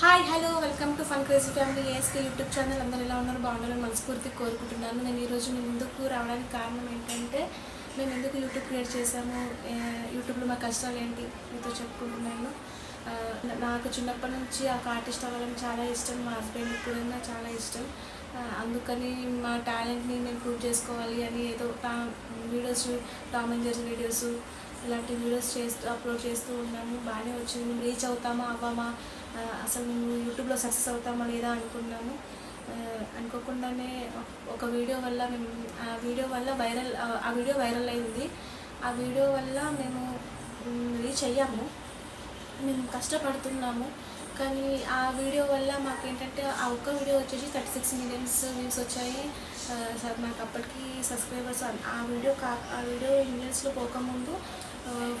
Hi hello welcome to fun crazy family A S K YouTube channel అందరూ ఎలా ఉన్నారు? బాగున్నారని మనస్ఫూర్తి కోరుకుంటున్నాను. నేను ఈరోజు మీ ముందుకు రావడానికి కారణం ఏంటంటే మేము ఎందుకు యూట్యూబ్ క్రియేట్ చేసాము యూట్యూబ్లో మా కష్టాలు ఏంటి? మీతో చెప్పుకుంటున్నాను. నాకు చిన్నప్పటి నుంచి ఒక ఆర్టిస్ట్ అవ్వడం చాలా ఇష్టం. మా హస్బెండ్ కూడా చాలా ఇష్టం. అందుకని మా టాలెంట్ని మేము ప్రూవ్ చేసుకోవాలి అని ఏదో టా videos Tom and Jerry videos ఇలాంటి వీడియోస్ చేస్తూ అప్లోడ్ చేస్తూ ఉన్నాము. బాగానే వచ్చింది. రీచ్ అవుతామా అవ్వమా? అసలు మేము యూట్యూబ్లో సక్సెస్ అవుతామా లేదా అనుకున్నాము అనుకోకుండానే ఒక వీడియో వల్ల మేము ఆ వీడియో వల్ల వైరల్ ఆ వీడియో వైరల్ అయింది. ఆ వీడియో వల్ల మేము రీచ్ అయ్యాము. మేము కష్టపడుతున్నాము. కానీ ఆ వీడియో వల్ల మాకు ఏంటంటే ఆ ఒక్క వీడియో వచ్చేసి థర్టీ సిక్స్ మిలియన్స్ వ్యూస్ వచ్చాయి. సార్ మాకు అప్పటికి సబ్స్క్రైబర్స్ ఆ వీడియో కా ఆ వీడియో మిలియన్స్లో పోకముందు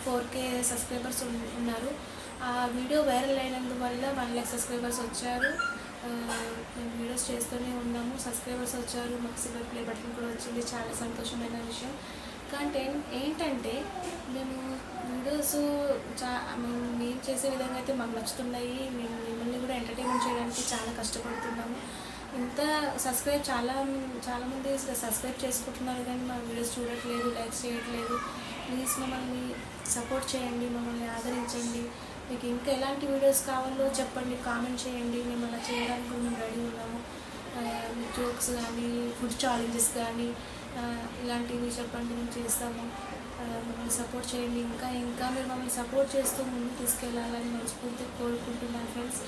ఫోర్ కే సబ్స్క్రైబర్స్ ఉన్నారు. ఆ వీడియో వైరల్ అయినందువల్ల వన్ ల్యాక్ సబ్స్క్రైబర్స్ వచ్చారు. మేము వీడియోస్ చేస్తూనే ఉన్నాము. సబ్స్క్రైబర్స్ వచ్చారు. మాకు సిల్వర్ ప్లే బటన్ కూడా వచ్చింది. చాలా సంతోషమైన విషయం. కానీ ఏంటంటే మేము వీడియోస్ చా మేము మేము చేసే విధంగా అయితే మాకు నచ్చుతున్నాయి. మేము మిమ్మల్ని కూడా ఎంటర్టైన్మెంట్ చేయడానికి చాలా కష్టపడుతున్నాము. ఇంత సబ్స్క్రైబ్ చాలా చాలామంది సబ్స్క్రైబ్ చేసుకుంటున్నారు కానీ మా వీడియోస్ చూడట్లేదు లైక్ చేయట్లేదు. ప్లీజ్ మమ్మల్ని సపోర్ట్ చేయండి. మమ్మల్ని ఆదరించండి. మీకు ఇంకా ఎలాంటి వీడియోస్ కావాలో చెప్పండి కామెంట్ చేయండి. మేము అలా చేయడానికి మేము రెడీ ఉన్నాము. జోక్స్ కానీ ఫుడ్ ఛాలెంజెస్ కానీ ఇలాంటివి చెప్పండి మేము చేస్తాము. మమ్మల్ని సపోర్ట్ చేయండి. ఇంకా ఇంకా మీరు మమ్మల్ని సపోర్ట్ చేస్తూ ముందు తీసుకెళ్ళాలని మనస్ఫూర్తిగా కోరుకుంటున్నాను ఫ్రెండ్స్.